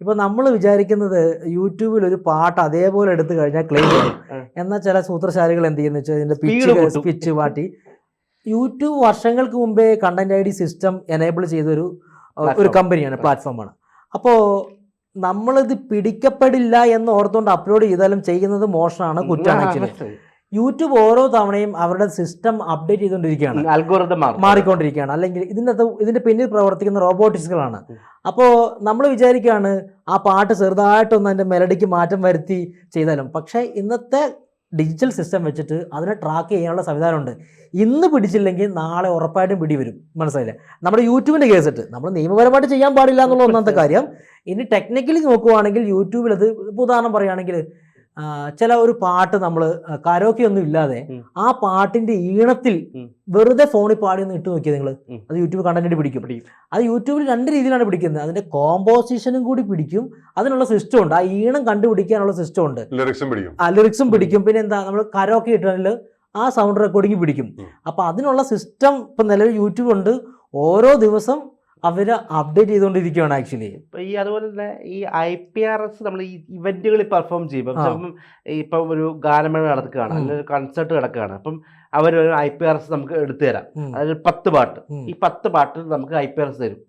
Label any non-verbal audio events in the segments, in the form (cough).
ഇപ്പൊ നമ്മൾ വിചാരിക്കുന്നത് യൂട്യൂബിൽ ഒരു പാട്ട് അതേപോലെ എടുത്തു കഴിഞ്ഞാൽ ക്ലെയിം ചെയ്യും. എന്നാൽ ചില സൂത്രശാലികൾ എന്ത് ചെയ്യുന്ന വെച്ചാൽ ഇതിന്റെ പിച്ച് പിച്ച് മാറ്റി. യൂട്യൂബ് വർഷങ്ങൾക്ക് മുമ്പേ content I D system enable ചെയ്തൊരു ഒരു കമ്പനിയാണ് പ്ലാറ്റ്ഫോമാണ് അപ്പോൾ നമ്മളിത് പിടിക്കപ്പെടില്ല എന്ന് ഓർത്തുകൊണ്ട് അപ്ലോഡ് ചെയ്താലും ചെയ്യുന്നത് മോശമാണ് കുറ്റമാണ് ആക്ച്വലി യൂട്യൂബ് ഓരോ തവണയും അവരുടെ സിസ്റ്റം അപ്ഡേറ്റ് ചെയ്തുകൊണ്ടിരിക്കുകയാണ്. അൽഗോറിതം മാറിക്കൊണ്ടിരിക്കുകയാണ്. അല്ലെങ്കിൽ ഇതിന്റെ അകത്ത് ഇതിന്റെ പിന്നിൽ പ്രവർത്തിക്കുന്ന റോബോട്ടിക്സുകളാണ്. അപ്പോൾ നമ്മൾ വിചാരിക്കുകയാണ് ആ പാട്ട് ചെറുതായിട്ടൊന്ന് അതിന്റെ മെലഡിക്ക് മാറ്റം വരുത്തി ചെയ്താലും. പക്ഷേ ഇന്നത്തെ ഡിജിറ്റൽ സിസ്റ്റം വെച്ചിട്ട് അതിനെ ട്രാക്ക് ചെയ്യാനുള്ള സംവിധാനമുണ്ട്. ഇന്ന് പിടിച്ചില്ലെങ്കിൽ നാളെ ഉറപ്പായിട്ടും പിടി വരും മനസ്സിലായില്ലേ? നമ്മുടെ യൂട്യൂബിന്റെ കേസിട്ട് നമ്മൾ നിയമപരമായിട്ട് ചെയ്യാൻ പാടില്ല എന്നുള്ള ഒന്നാമത്തെ കാര്യം. ഇനി ടെക്നിക്കലി നോക്കുവാണെങ്കിൽ യൂട്യൂബിൽ അത് ഉദാഹരണം പറയുകയാണെങ്കിൽ ചില ഒരു പാട്ട് നമ്മൾ കരോക്കി ഒന്നും ഇല്ലാതെ ആ പാട്ടിന്റെ ഈണത്തിൽ വെറുതെ ഫോണിൽ പാടി ഒന്ന് ഇട്ട് നോക്കിയത് നിങ്ങൾ അത് യൂട്യൂബ് കണ്ടന്റ് പിടിക്കും. പിടിക്കും. അത് യൂട്യൂബിൽ രണ്ട് രീതിയിലാണ് പിടിക്കുന്നത്. അതിന്റെ കോമ്പോസിഷനും കൂടി പിടിക്കും. അതിനുള്ള സിസ്റ്റം ഉണ്ട്. ആ ഈണം കണ്ടുപിടിക്കാനുള്ള സിസ്റ്റം ഉണ്ട്. ലിറിക്സും പിടിക്കും. ആ ലിറിക്സും പിടിക്കും. പിന്നെ എന്താ നമ്മൾ കരോക്കി ഇട്ടാൽ ആ സൗണ്ട് റെക്കോർഡിങ് പിടിക്കും. അപ്പൊ അതിനുള്ള സിസ്റ്റം ഇപ്പൊ നിലവിൽ യൂട്യൂബ് ഉണ്ട്. ഓരോ ദിവസം അവർ അപ്ഡേറ്റ് ചെയ്തുകൊണ്ടിരിക്കുകയാണ് ആക്ച്വലി ഇപ്പൊ ഈ അതുപോലെ തന്നെ ഈ ഐ പി ആർ എസ് നമ്മൾ ഈ ഇവന്റുകളിൽ പെർഫോം ചെയ്യുമ്പോൾ. ചിലപ്പം ഇപ്പം ഒരു ഗാനമേള നടക്കുകയാണ് അല്ലെങ്കിൽ ഒരു കൺസേർട്ട് കിടക്കുകയാണ് അപ്പം അവർ ഒരു ഐ പി ആർ എസ് നമുക്ക് എടുത്തു തരാം. അതായത് പത്ത് പാട്ട്. ഈ പത്ത് പാട്ട് നമുക്ക് ഐ പി ആർ എസ് തരും.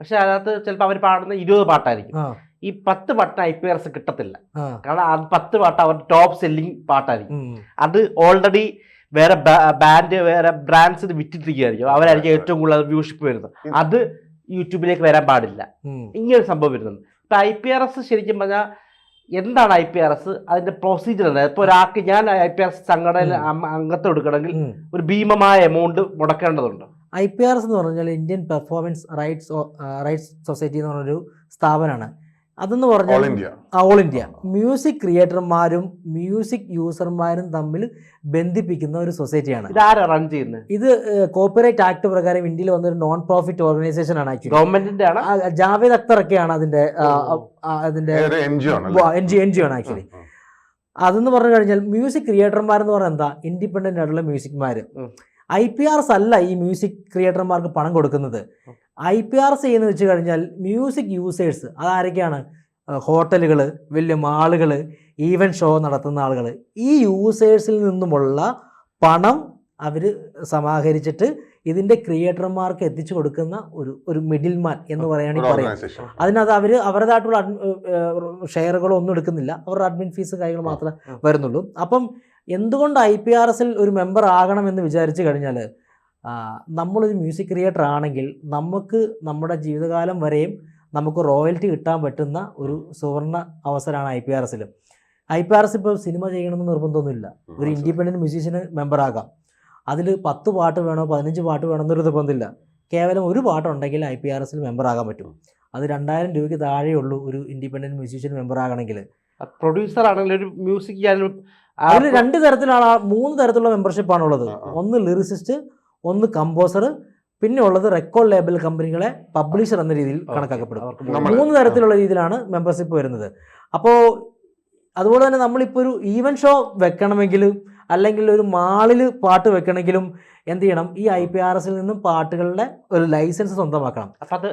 പക്ഷെ അതിനകത്ത് ചിലപ്പോൾ അവർ പാടുന്ന ഇരുപത് പാട്ടായിരിക്കും. ഈ പത്ത് പാട്ടിന് ഐ പി ആർ എസ് കിട്ടത്തില്ല. ആ. കാരണം അത് പത്ത് പാട്ട് അവരുടെ ടോപ്പ് സെല്ലിംഗ് പാട്ടായിരിക്കും. അത് ഓൾറെഡി വേറെ ബാൻഡ് വേറെ ബ്രാൻഡ്സ് വിറ്റിട്ടിരിക്കുകയായിരിക്കും. അവരായിരിക്കും ഏറ്റവും കൂടുതൽ വ്യൂഷിപ്പ് വരുന്നത്. അത് യൂട്യൂബിലേക്ക് വരാൻ പാടില്ല. ഉം. ഇങ്ങനെ ഒരു സംഭവം വരുന്നുണ്ട്. ഇപ്പം ഐ പി ആർ എസ് ശരിക്കും പറഞ്ഞാൽ എന്താണ് ഐ പി ആർ എസ് അതിന്റെ പ്രൊസീജിയർ എന്താ ഇപ്പോൾ ഒരാൾക്ക് ഞാൻ ഐ പി ആർ എസ് സംഘടനയിൽ അംഗത്തെ അംഗത്വം എടുക്കണമെങ്കിൽ ഒരു ഭീമമായ എമൗണ്ട് മുടക്കേണ്ടതുണ്ട്. ഐ പി ആർ എസ് എന്ന് പറഞ്ഞാൽ Indian performance rights rights society എന്ന് പറഞ്ഞൊരു സ്ഥാപനമാണ്. അതെന്ന് ഓൾ പറഞ്ഞാൽ ഇന്ത്യ ഓൾ ഇന്ത്യ മ്യൂസിക് ക്രിയേറ്റർമാരും മ്യൂസിക് യൂസർമാരും തമ്മിൽ ബന്ധിപ്പിക്കുന്ന ഒരു സൊസൈറ്റിയാണ് റൺ ചെയ്യുന്നത്? ഇത് കോപ്പറേറ്റ് ആക്ട് പ്രകാരം ഇന്ത്യയിൽ വന്ന ഒരു നോൺ പ്രോഫിറ്റ് ഓർഗനൈസേഷൻ ആണ് ആക്ച്വലി ഗവൺമെന്റിന്റെ ആണ് ജാവേദ് അക്തർ ഒക്കെയാണ് അതിന്റെ അതിന്റെ എൻ ജി ജി ആണ് ആക്ച്വലി അതെന്ന് പറഞ്ഞു കഴിഞ്ഞാൽ മ്യൂസിക് ക്രിയേറ്റർമാർ എന്ന് പറഞ്ഞാൽ എന്താ? ഇൻഡിപെൻഡന്റ് ആയിട്ടുള്ള മ്യൂസിക്മാർ. ഐ പി ആർ എസ് അല്ല ഈ മ്യൂസിക് ക്രിയേറ്റർമാർക്ക് പണം കൊടുക്കുന്നത്. ഐ പി ആർ സി എന്ന് വെച്ച് കഴിഞ്ഞാൽ മ്യൂസിക് യൂസേഴ്സ് അതാരൊക്കെയാണ്? ഹോട്ടലുകൾ വലിയ മാളുകൾ ഈവൻ ഷോ നടത്തുന്ന ആളുകൾ ഈ യൂസേഴ്സിൽ നിന്നുമുള്ള പണം അവർ സമാഹരിച്ചിട്ട് ഇതിന്റെ ക്രിയേറ്റർമാർക്ക് എത്തിച്ചു കൊടുക്കുന്ന ഒരു ഒരു മിഡിൽമാൻ എന്ന് പറയുകയാണെങ്കിൽ പറയാം. അതിനകത്ത് അവർ അവരുടേതായിട്ടുള്ള ഷെയറുകളോ ഒന്നും എടുക്കുന്നില്ല. അവരുടെ അഡ്മിൻ ഫീസ് കാര്യങ്ങൾ മാത്രമേ വരുന്നുള്ളൂ. അപ്പം എന്തുകൊണ്ട് ഐ പി ആർ എസിൽ ഒരു മെമ്പർ ആകണമെന്ന് വിചാരിച്ചു കഴിഞ്ഞാൽ നമ്മളൊരു മ്യൂസിക് ക്രിയേറ്റർ ആണെങ്കിൽ നമുക്ക് നമ്മുടെ ജീവിതകാലം വരെയും നമുക്ക് റോയൽറ്റി കിട്ടാൻ പറ്റുന്ന ഒരു സുവർണ അവസരമാണ് ഐ പി ആർ എസിൽ ഐ പി ആർ എസ് ഇപ്പോൾ സിനിമ ചെയ്യണമെന്ന് നിർബന്ധമൊന്നുമില്ല. ഒരു ഇൻഡിപെൻഡന്റ് മ്യൂസീഷ്യന് മെമ്പർ ആകാം. അതിൽ പത്ത് പാട്ട് വേണോ പതിനഞ്ച് പാട്ട് വേണോ എന്നൊരു നിർബന്ധമില്ല. കേവലം ഒരു പാട്ടുണ്ടെങ്കിൽ ഐ പി ആർ എസിൽ മെമ്പർ ആകാൻ പറ്റും. അത് രണ്ടായിരം രൂപയ്ക്ക് താഴെയുള്ളൂ ഒരു ഇൻഡിപെൻഡന്റ് മ്യൂസീഷ്യൻ മെമ്പർ ആകണമെങ്കിൽ. പ്രൊഡ്യൂസർ ആണെങ്കിൽ ഒരു മ്യൂസിക് ചാനൽ അതിൽ രണ്ട് തരത്തിലാണ് മൂന്ന് തരത്തിലുള്ള മെമ്പർഷിപ്പ് ആണുള്ളത്. ആ, ആ. ഒന്ന് ലിറിസിസ്റ്റ് ഒന്ന് കമ്പോസർ പിന്നെ ഉള്ളത് റെക്കോർഡ് ലേബൽ കമ്പനികളെ പബ്ലിഷർ എന്ന രീതിയിൽ കണക്കാക്കപ്പെടും. മൂന്ന് തരത്തിലുള്ള രീതിയിലാണ് മെമ്പർഷിപ്പ് വരുന്നത്. അപ്പോൾ അതുപോലെ തന്നെ നമ്മളിപ്പോൾ ഒരു ഈവൻ ഷോ വെക്കണമെങ്കിൽ അല്ലെങ്കിൽ ഒരു മാളിൽ പാട്ട് വെക്കണമെങ്കിലും എന്ത് ചെയ്യണം? ഈ ഐ പി ആർ എസിൽ നിന്നും പാട്ടുകളുടെ ഒരു ലൈസൻസ് സ്വന്തമാക്കണം. അത്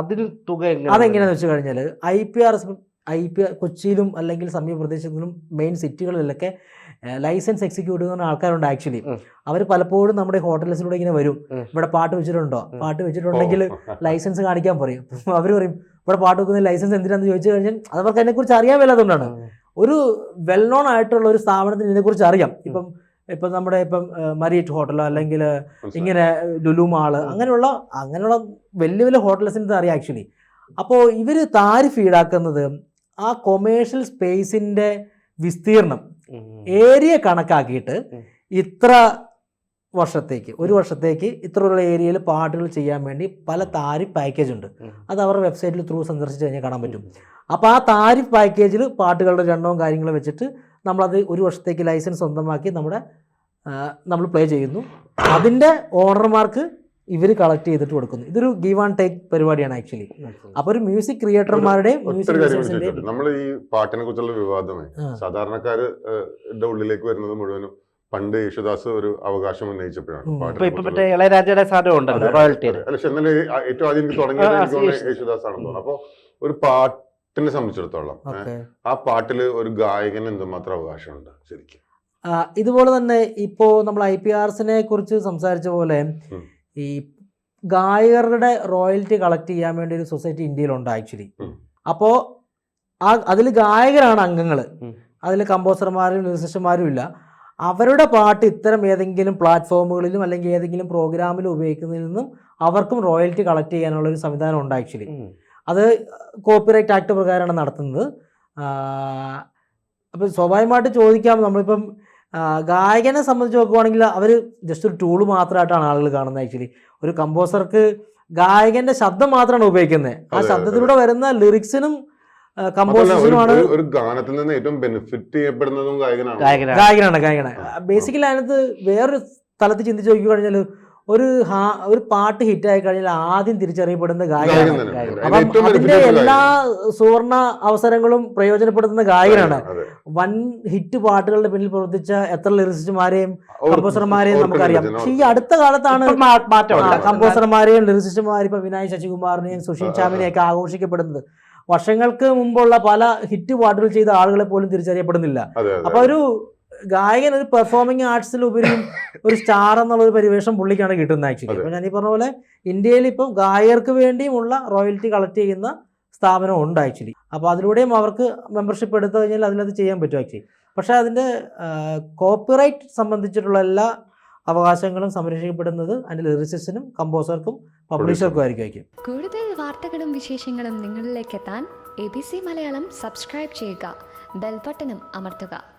അതിന് തുക അതെങ്ങനെയാണെന്ന് വെച്ച് കഴിഞ്ഞാൽ I P R S I P കൊച്ചിയിലും അല്ലെങ്കിൽ സമീപ പ്രദേശങ്ങളിലും മെയിൻ സിറ്റികളിലൊക്കെ ലൈസൻസ് എക്സിക്യൂട്ട് ചെയ്യുന്ന ആൾക്കാരുണ്ട് ആക്ച്വലി. അവർ പലപ്പോഴും നമ്മുടെ ഹോട്ടൽസിലൂടെ ഇങ്ങനെ വരും. ഇവിടെ പാട്ട് വെച്ചിട്ടുണ്ടോ? പാട്ട് വെച്ചിട്ടുണ്ടെങ്കിൽ ലൈസൻസ് കാണിക്കാൻ പറയും. (laughs) അവർ പറയും ഇവിടെ പാട്ട് വെക്കുന്ന ലൈസൻസ് എന്തിനാന്ന് ചോദിച്ചു കഴിഞ്ഞാൽ അത് അവർക്ക് അതിനെക്കുറിച്ച് അറിയാൻ മേലാത്തതുകൊണ്ടാണ് ഒരു വെൽ നോൺ ആയിട്ടുള്ള ഒരു സ്ഥാപനത്തിന് ഇതിനെക്കുറിച്ച് അറിയാം. ഇപ്പം ഇപ്പം നമ്മുടെ ഇപ്പം മരിയറ്റ് ഹോട്ടലോ അല്ലെങ്കിൽ ഇങ്ങനെ ലുലു മാൾ അങ്ങനെയുള്ള അങ്ങനെയുള്ള വലിയ വലിയ ഹോട്ടൽസിന് ഇത് അറിയാം ആക്ച്വലി. അപ്പോൾ ഇവർ താരിഫ് ഈടാക്കുന്നത് ആ കൊമേഴ്ഷ്യൽ സ്പേസിന്റെ വിസ്തീർണം. ഏരിയ കണക്കാക്കിയിട്ട് ഇത്ര വർഷത്തേക്ക് ഒരു വർഷത്തേക്ക് ഇത്രയുള്ള ഏരിയയിൽ പാട്ടുകൾ ചെയ്യാൻ വേണ്ടി പല താരിഫ് പാക്കേജ് ഉണ്ട്. അത് അവരുടെ വെബ്സൈറ്റിൽ ത്രൂ സന്ദർശിച്ച് കഴിഞ്ഞാൽ കാണാൻ പറ്റും. അപ്പോൾ ആ താരിഫ് പാക്കേജിൽ പാട്ടുകളുടെ രണ്ടോ കാര്യങ്ങളും വെച്ചിട്ട് നമ്മളത് ഒരു വർഷത്തേക്ക് ലൈസൻസ് സ്വന്തമാക്കി നമ്മുടെ നമ്മൾ പ്ലേ ചെയ്യുന്നു. അതിന്റെ ഓണർമാർക്ക് ഇവർ കളക്ട് ചെയ്തിട്ട് കൊടുക്കുന്നു. ഇതൊരു ഗീവ് ആൻഡ് ടേക്ക് പരിപാടിയാണ് ആക്ച്വലി അപ്പൊ ഒരു മ്യൂസിക് ക്രിയേറ്റർമാരുടെ നമ്മൾ ഈ പാട്ടിനെ കുറിച്ചുള്ള വിവാദമേ സാധാരണക്കാരുടെ സാധാരണക്കാര് ഉള്ളിലേക്ക് വരുന്നത് മുഴുവനും പണ്ട് യേശുദാസ് ഒരു അവകാശം ഉന്നയിച്ചപ്പോഴാണ് ഇളയരാജയുടെ പക്ഷെ എന്നാലും ഏറ്റവും ആദ്യം എനിക്ക് തുടങ്ങിയത് യേശുദാസ്. ആണെന്ന് തോന്നുന്നു അപ്പൊ ഒരു പാട്ടിനെ സംബന്ധിച്ചിടത്തോളം ആ പാട്ടിൽ ഒരു ഗായകന് എന്തുമാത്രം അവകാശമുണ്ട് ശരിക്കും? ഇതുപോലെ തന്നെ ഇപ്പോ നമ്മൾ ഐ പി ആർസിനെ കുറിച്ച് സംസാരിച്ച പോലെ. ഈ ഗായകരുടെ റോയൽറ്റി കളക്ട് ചെയ്യാൻ വേണ്ടി ഒരു സൊസൈറ്റി ഇന്ത്യയിലുണ്ട് ആക്ച്വലി. അപ്പോൾ ആ അതിൽ ഗായകരാണ് അംഗങ്ങൾ. അതിൽ കമ്പോസർമാരും മ്യൂസിഷ്യന്മാരും ഇല്ല അവരുടെ പാട്ട് ഇത്തരം ഏതെങ്കിലും പ്ലാറ്റ്ഫോമുകളിലും അല്ലെങ്കിൽ ഏതെങ്കിലും പ്രോഗ്രാമിലും ഉപയോഗിക്കുന്നതിൽ നിന്നും അവർക്കും റോയൽറ്റി കളക്ട് ചെയ്യാനുള്ള ഒരു സംവിധാനം ഉണ്ട് ആക്ച്വലി. അത് കോപ്പിറൈറ്റ് ആക്ട് പ്രകാരമാണ് നടത്തുന്നത് അപ്പോൾ സ്വാഭാവികമായിട്ട് ചോദിക്കാം നമ്മളിപ്പം ഗായകനെ സംബന്ധിച്ച് നോക്കുവാണെങ്കിൽ അവർ ജസ്റ്റ് ഒരു ടൂൾ മാത്രമായിട്ടാണ് ആളുകൾ കാണുന്നത് ആക്ച്വലി ഒരു കമ്പോസർക്ക് ഗായകന്റെ ശബ്ദം മാത്രമാണ് ഉപയോഗിക്കുന്നത്. ആ ശബ്ദത്തിലൂടെ വരുന്ന ലിറിക്സിനും കമ്പോസിഷനുമാണ് ഒരു- ഗാനത്തിൽ നിന്ന് ഏറ്റവും ബെനിഫിറ്റ് ചെയ്യപ്പെടുന്നതും ഗായകനാണ്. ഗായകനാണ് ഗായകനാണ്. ഗായകനാണ് ബേസിക്കലി അതിനകത്ത് വേറൊരു സ്ഥലത്ത് ചിന്തിച്ച് നോക്കി കഴിഞ്ഞാൽ ഒരു ഹാ ഒരു പാട്ട് ഹിറ്റ് ആയി കഴിഞ്ഞാൽ ആദ്യം തിരിച്ചറിയപ്പെടുന്ന ഗായകൻ ഗായകനാണ് അപ്പം അതിന്റെ എല്ലാ സുവർണ അവസരങ്ങളും പ്രയോജനപ്പെടുത്തുന്ന ഗായകനാണ്. വൻ ഹിറ്റ് പാട്ടുകളുടെ പിന്നിൽ പ്രവർത്തിച്ച എത്ര ലിറിസിസ്റ്റുമാരെയും കമ്പോസർമാരെയും നമുക്കറിയാം. പക്ഷെ ഈ അടുത്ത കാലത്താണ് കമ്പോസർമാരെയും ലിറിസിസ്റ്റുമാരെയും ഇപ്പൊ വിനായ് ശശികുമാറിനെയും ആ, ചാമിനെയും ഒക്കെ ആഘോഷിക്കപ്പെടുന്നത്. വർഷങ്ങൾക്ക് മുമ്പുള്ള പല ഹിറ്റ് പാട്ടുകൾ ചെയ്ത ആളുകളെ പോലും തിരിച്ചറിയപ്പെടുന്നില്ല. അപ്പൊ ഒരു ഗായകൻ ഒരു പെർഫോമിംഗ് ആർട്സിൽ ഉപരി (laughs) ഒരു സ്റ്റാർ എന്നുള്ള ഒരു പരിവേഷം പുള്ളിക്കാണ് കിട്ടുന്നത് ആക്ച്വലി. അപ്പൊ ഞാൻ ഈ പറഞ്ഞ പോലെ ഇന്ത്യയിൽ ഇപ്പം ഗായകർക്ക് വേണ്ടിയുമുള്ള റോയൽറ്റി കളക്ട് ചെയ്യുന്ന സ്ഥാപനം ഉണ്ട് ആക്ച്വലി അപ്പോൾ അതിലൂടെയും അവർക്ക് മെമ്പർഷിപ്പ് എടുത്തു കഴിഞ്ഞാൽ അതിനത് ചെയ്യാൻ പറ്റും ആക്ച്വലി പക്ഷേ അതിന്റെ കോപ്പിറൈറ്റ് സംബന്ധിച്ചിട്ടുള്ള എല്ലാ അവകാശങ്ങളും സംരക്ഷിക്കപ്പെടുന്നത് അതിന്റെ ലിറിസിസ്റ്റിനും കമ്പോസർക്കും പബ്ലിഷർക്കും ആയിരിക്കും ആയിരിക്കും കൂടുതൽ വാർത്തകളും വിശേഷങ്ങളും നിങ്ങളിലേക്ക് എത്താൻ A B C Malayalam subscribe ചെയ്യുക ബെൽബട്ടനും അമർത്തുക.